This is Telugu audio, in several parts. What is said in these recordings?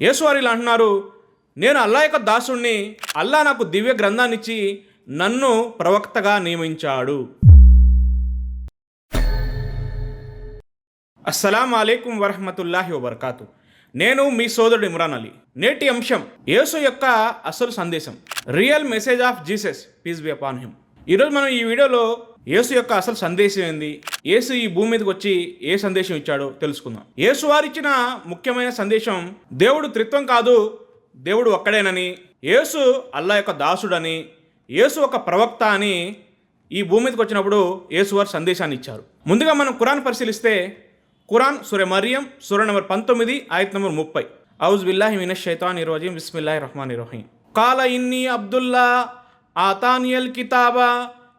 యేసువారు ఇలా అంటున్నారు నేను అల్లా యొక్క దాసుణ్ణి అల్లా నాకు దివ్య గ్రంథాన్నిచ్చి నన్ను ప్రవక్తగా నియమించాడు. అస్సలం అలైకుం వరహమతుల్లాహి వబర్కాతు. నేను మీ సోదరుడు ఇమ్రాన్ అలీ. నేటి అంశం యేసు యొక్క అసలు సందేశం. Real message of Jesus peace be upon him ఈరోజు మనం ఈ వీడియోలో యేసు యొక్క అసలు సందేశం ఏంది? యేసు ఈ భూమి మీదకి వచ్చి ఏ సందేశం ఇచ్చాడో తెలుసుకుందాం. యేసు వారిచ్చిన ముఖ్యమైన సందేశం దేవుడు త్రిత్వం కాదు దేవుడు ఒక్కడేనని యేసు అల్లా యొక్క దాసుడని యేసు ఒక ప్రవక్త అని ఈ భూమి మీదకి వచ్చినప్పుడు యేసు వారు సందేశాన్ని ఇచ్చారు. ముందుగా మనం కురాన్ పరిశీలిస్తే ఖురాన్ సుర మరియం సుర నెంబర్ పంతొమ్మిది ఆయత్ నెంబర్ ముప్పై. ఔజ్ బిల్లాహి మిన షైతాన్ ఇరోజీం బిస్మిల్లాహి రహమాన్ ఇరోహీం కాల ఇన్ని అబ్దుల్లా ఆతానియల్ కితాబా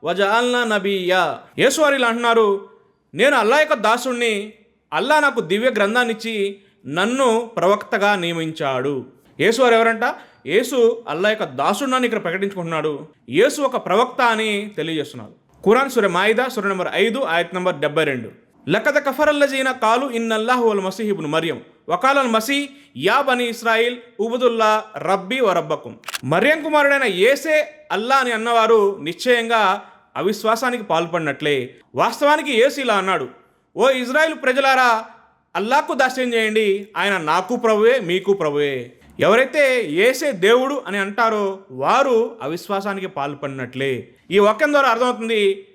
వజాల్నా నబీయా. యేసు ఇలా అంటున్నారు నేను అల్లా యొక్క దాసుణ్ణి అల్లా నాకు దివ్య గ్రంథాన్ని ఇచ్చి నన్ను ప్రవక్తగా నియమించాడు. యేసువారు ఎవరంట? యేసు అల్లా యొక్క దాసుడిని ఇక్కడ ప్రకటించుకుంటున్నాడు. యేసు ఒక ప్రవక్త అని తెలియజేస్తున్నాడు. ఖురాన్ సుర మాయిదా సుర నెంబర్ ఐదు ఆయత్ నెంబర్ డెబ్బై రెండు. లకద కఫరల్లజీన కాలు ఇన్నల్లాహు అల్ మసీహ్ ఇబ్ను మరియం. వకాలల్ మసీ యా బని ఇస్రాయిల్ ఉబుదుల్లా రబ్బీ వరబ్బకుం. మరియం కుమారుడైన ఏసే అల్లా అని అన్నవారు నిశ్చయంగా అవిశ్వాసానికి పాల్పడినట్లే. వాస్తవానికి ఏసు ఇలా అన్నాడు ఓ ఇజ్రాయిల్ ప్రజలారా అల్లాకు దాస్యం చేయండి. ఆయన నాకు ప్రభువే మీకు ప్రభువే. ఎవరైతే ఏసే దేవుడు అని అంటారో వారు అవిశ్వాసానికి పాల్పడినట్లే. ఈ వాక్యం ద్వారా అర్థమవుతుంది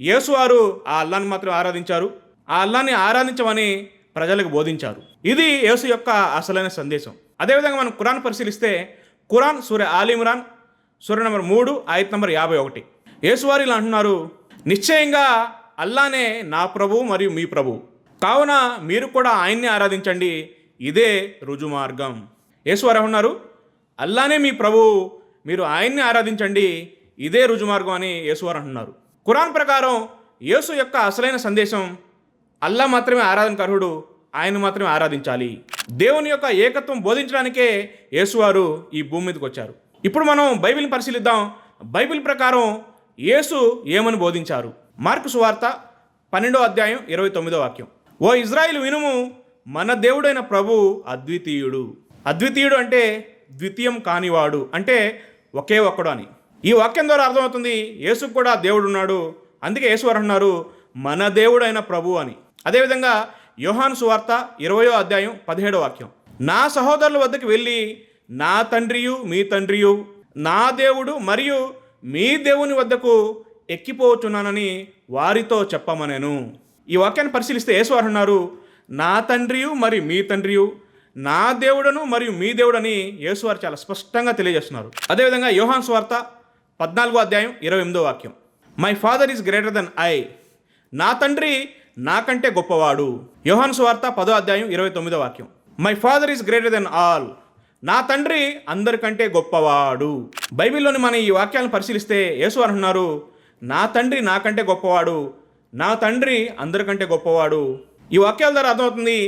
యేసు వారు ఆ అల్లాన్ని మాత్రం ఆరాధించారు. ఆ అల్లాన్ని ఆరాధించమని ప్రజలకు బోధించారు. ఇది యేసు యొక్క అసలైన సందేశం. అదేవిధంగా మనం కురాన్ పరిశీలిస్తే ఖురాన్ సూర్య ఆలిమ్రాన్ సూర్య నెంబర్ మూడు ఆయత్ నెంబర్ యాభై ఒకటి. యేసువారు ఇలా అంటున్నారు నిశ్చయంగా అల్లానే నా ప్రభు మరియు మీ ప్రభు. కావున మీరు కూడా ఆయన్ని ఆరాధించండి. ఇదే రుజు మార్గం యేసువారు ఏమన్నారు అల్లానే మీ ప్రభు మీరు ఆయన్ని ఆరాధించండి. ఇదే రుజుమార్గం అని యేసువారు అంటున్నారు. ఖురాన్ ప్రకారం యేసు యొక్క అసలైన సందేశం అల్లా మాత్రమే ఆరాధనకర్హుడు ఆయన మాత్రమే ఆరాధించాలి. దేవుని యొక్క ఏకత్వం బోధించడానికే యేసువారు ఈ భూమి మీదకి వచ్చారు. ఇప్పుడు మనం బైబిల్ని పరిశీలిద్దాం. బైబిల్ ప్రకారం యేసు ఏమని బోధించారు? మార్కు సువార్త పన్నెండో అధ్యాయం ఇరవై తొమ్మిదో వాక్యం. ఓ ఇజ్రాయిల్ వినుము మన దేవుడైన ప్రభు అద్వితీయుడు. అద్వితీయుడు అంటే ద్వితీయం కానివాడు అంటే ఒకే ఒక్కడు అని. ఈ వాక్యం ద్వారా అర్థమవుతుంది యేసుకు కూడా దేవుడు ఉన్నాడు అందుకే యేసువారు అంటున్నారు మన దేవుడైన ప్రభు అని. అదేవిధంగా యోహాన్ సువార్త ఇరవయో అధ్యాయం పదిహేడో వాక్యం. నా సహోదరుల వద్దకు వెళ్ళి నా తండ్రియు మీ తండ్రియు నా దేవుడు మరియు మీ దేవుని వద్దకు ఎక్కిపోతున్నానని వారితో చెప్పమనేను. ఈ వాక్యాన్ని పరిశీలిస్తే యేసువారు అన్నారు నా తండ్రియు మరి మీ తండ్రియు నా దేవుడను మరియు మీ దేవుడని యేసువారు చాలా స్పష్టంగా తెలియజేస్తున్నారు. అదేవిధంగా యోహాన్ స్వార్త పద్నాలుగో అధ్యాయం ఇరవై ఎనిమిదో వాక్యం my father is greater than I నా తండ్రి నాకంటే గొప్పవాడు. యోహాన్ స్వార్త పదో అధ్యాయం ఇరవై తొమ్మిదో వాక్యం my father is greater than all నా తండ్రి అందరికంటే గొప్పవాడు. బైబిల్లోని మన ఈ వాక్యాలను పరిశీలిస్తే యేసు అంటున్నారు నా తండ్రి నాకంటే గొప్పవాడు నా తండ్రి అందరికంటే గొప్పవాడు. ఈ వాక్యాల ద్వారా అర్థమవుతుంది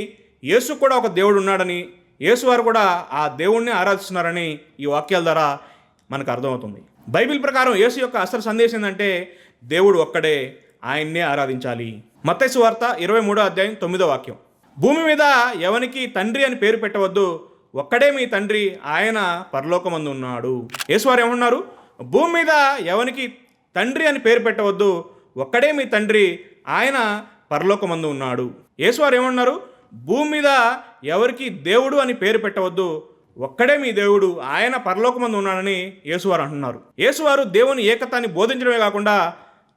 యేసు కూడా ఒక దేవుడు ఉన్నాడని యేసు వారు కూడా ఆ దేవుణ్ణి ఆరాధిస్తున్నారని ఈ వాక్యాల ద్వారా మనకు అర్థమవుతుంది. బైబిల్ ప్రకారం యేసు యొక్క అసలు సందేశం ఏంటంటే దేవుడు ఒక్కడే ఆయన్నే ఆరాధించాలి. మత్తైసు వార్త ఇరవై మూడో అధ్యాయం తొమ్మిదో వాక్యం. భూమి మీద ఎవనికి తండ్రి అని పేరు పెట్టవద్దు ఒక్కడే మీ తండ్రి ఆయన పరలోకమందు ఉన్నాడు. యేసువారు ఏమన్నారు? భూమి మీద ఎవనికి తండ్రి అని పేరు పెట్టవద్దు ఒక్కడే మీ తండ్రి ఆయన పరలోకమందు ఉన్నాడు. యేసువారు ఏమన్నారు? భూమి మీద ఎవరికి దేవుడు అని పేరు పెట్టవద్దు ఒక్కడే మీ దేవుడు ఆయన పరలోకమందు ఉన్నాడని యేసువారు అంటున్నారు. యేసువారు దేవుని ఏకతాన్ని బోధించడమే కాకుండా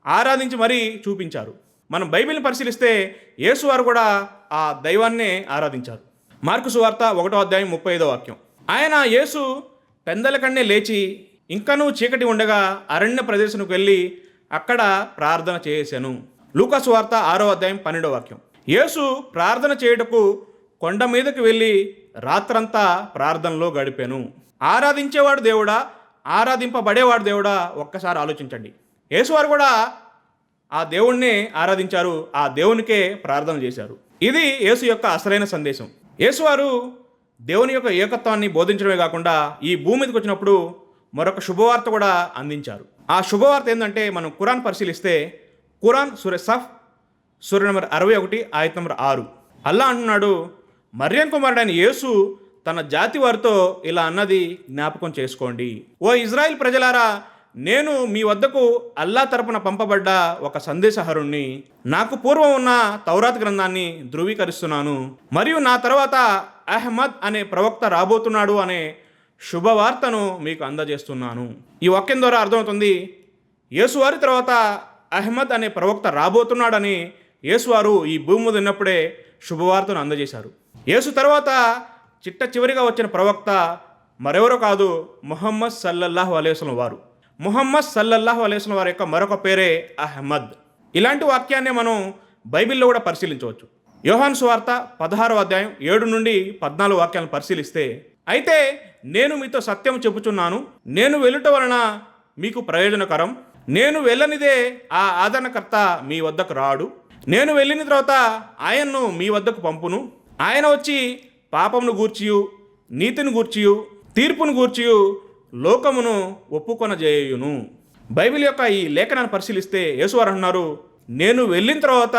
ఆరాధించి మరీ చూపించారు. మనం బైబిల్ని పరిశీలిస్తే యేసువారు కూడా ఆ దైవాన్నే ఆరాధించారు. మార్కు సువార్త ఒకటో అధ్యాయం ముప్పై ఐదో వాక్యం. ఆయన యేసు పెందల కన్నే లేచి ఇంకనూ చీకటి ఉండగా అరణ్య ప్రదేశంకు వెళ్ళి అక్కడ ప్రార్థన చేశాను లూకాసు వార్త ఆరో అధ్యాయం పన్నెండో వాక్యం. యేసు ప్రార్థన చేయుటకు కొండ మీదకి వెళ్ళి రాత్రంతా ప్రార్థనలో గడిపాను. ఆరాధించేవాడు దేవుడా ఆరాధింపబడేవాడు దేవుడా ఒక్కసారి ఆలోచించండి. యేసువారు కూడా ఆ దేవుణ్ణే ఆరాధించారు ఆ దేవునికే ప్రార్థన చేశారు. ఇది యేసు యొక్క అసలైన సందేశం. యేసువారు దేవుని యొక్క ఏకత్వాన్ని బోధించడమే కాకుండా ఈ భూమి మీదకి వచ్చినప్పుడు మరొక శుభవార్త కూడా అందించారు. ఆ శుభవార్త ఏంటంటే మనం కురాన్ పరిశీలిస్తే కురాన్ సూర్య సఫ్ సూర్య నెంబర్ అరవై ఒకటి ఆయత నెంబర్ ఆరు. అల్లా అంటున్నాడు మర్యం కుమారుడైన యేసు తన జాతి వారితో ఇలా అన్నది జ్ఞాపకం చేసుకోండి. ఓ ఇజ్రాయిల్ ప్రజలారా నేను మీ వద్దకు అల్లా తరపున పంపబడ్డ ఒక సందేశహరుణ్ణి నాకు పూర్వం ఉన్న తౌరాత్ గ్రంథాన్ని ధృవీకరిస్తున్నాను. మరియు నా తర్వాత అహ్మద్ అనే ప్రవక్త రాబోతున్నాడు అనే శుభవార్తను మీకు అందజేస్తున్నాను. ఈ వాక్యం ద్వారా అర్థమవుతుంది యేసువారి తర్వాత అహ్మద్ అనే ప్రవక్త రాబోతున్నాడని యేసువారు ఈ భూమి మీద ఉన్నప్పుడే శుభవార్తను అందజేశారు. యేసు తర్వాత చిట్ట చివరిగా వచ్చిన ప్రవక్త మరెవరో కాదు మొహమ్మద్ సల్లల్లాహు అలైస్లం వారు. ముహమ్మద్ సల్లల్లాహు అలైస్లం వారి యొక్క మరొక పేరే అహ్మద్. ఇలాంటి వాక్యాన్ని మనం బైబిల్లో కూడా పరిశీలించవచ్చు. యోహాన్ సువార్త పదహారో అధ్యాయం ఏడు నుండి పద్నాలుగు వాక్యాలను పరిశీలిస్తే అయితే నేను మీతో సత్యం చెబుతున్నాను నేను వెళ్ళుట వలన మీకు ప్రయోజనకరం నేను వెళ్ళనిదే ఆ ఆదరణకర్త మీ వద్దకు రాడు నేను వెళ్ళిన తర్వాత ఆయన్ను మీ వద్దకు పంపును ఆయన వచ్చి పాపమును గూర్చియు నీతిని గూర్చియు తీర్పును గూర్చియు లోకమును ఒప్పుకొనజేయును. బైబిల్ యొక్క ఈ లేఖనాన్ని పరిశీలిస్తే యేసువారు అన్నారు నేను వెళ్ళిన తర్వాత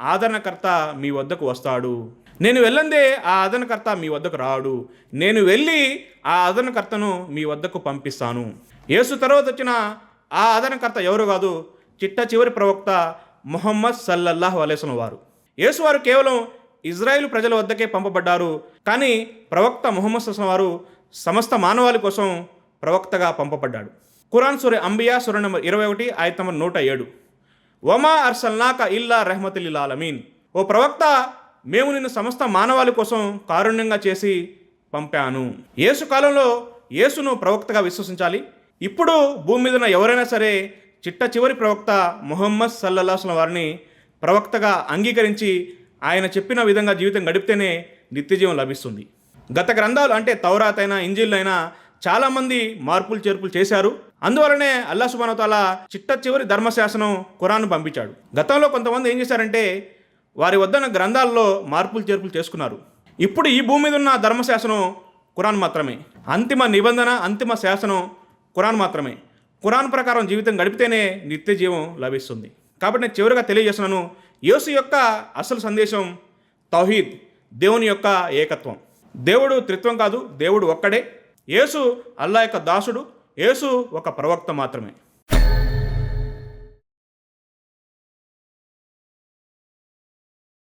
ఆదరణకర్త మీ వద్దకు వస్తాడు. నేను వెళ్ళందే ఆ ఆదరణకర్త మీ వద్దకు రాడు. నేను వెళ్ళి ఆ ఆదరణకర్తను మీ వద్దకు పంపిస్తాను. యేసు తర్వాత వచ్చిన ఆ ఆదరణకర్త ఎవరు కాదు చిట్ట చివరి ప్రవక్త మొహమ్మద్ సల్లల్లాహు అలైస్లం వారు. యేసు వారు కేవలం ఇజ్రాయిల్ ప్రజల వద్దకే పంపబడ్డారు కానీ ప్రవక్త మొహమ్మద్ సల్లం వారు సమస్త మానవాళి కోసం ప్రవక్తగా పంపబడ్డాడు. ఖురాన్ సురే అంబియా సుర నంబర్ ఇరవై ఒకటి ఆయత నంబర్ నూట ఏడు. వమా అర్సల్నాక ఇల్లా రెహమతుల్లిల్ ఆలమీన్. ఓ ప్రవక్త మేము నిన్ను సమస్త మానవాళి కోసం కారుణ్యంగా చేసి పంపాను. యేసు కాలంలో యేసును ప్రవక్తగా విశ్వసించాలి. ఇప్పుడు భూమి మీద ఎవరైనా సరే చిట్ట చివరి ప్రవక్త మొహమ్మద్ సల్లల్లాహుల వారిని ప్రవక్తగా అంగీకరించి ఆయన చెప్పిన విధంగా జీవితం గడిపితేనే నిత్యజీవం లభిస్తుంది. గత గ్రంథాలు అంటే తౌరాత్ అయినా ఇంజిల్ అయినా చాలామంది మార్పులు చేర్పులు చేశారు. అందువలనే అల్లా సుబానతాల చిట్ట చివరి ధర్మశాసనం కురాన్ను పంపించాడు. గతంలో కొంతమంది ఏం చేశారంటే వారి వద్దన గ్రంథాల్లో మార్పులు చేర్పులు చేసుకున్నారు. ఇప్పుడు ఈ భూమి మీద ఉన్న ధర్మశాసనం ఖురాన్ మాత్రమే. అంతిమ నిబంధన అంతిమ శాసనం ఖురాన్ మాత్రమే. ఖురాన్ ప్రకారం జీవితం గడిపితేనే నిత్య జీవం లభిస్తుంది. కాబట్టి నేను చివరిగా తెలియజేస్తున్నాను యేసు యొక్క అసలు సందేశం తౌహీద్ దేవుని యొక్క ఏకత్వం. దేవుడు త్రిత్వం కాదు దేవుడు ఒక్కడే. యేసు అల్లా యొక్క దాసుడు యేసు ఒక ప్రవక్త మాత్రమే.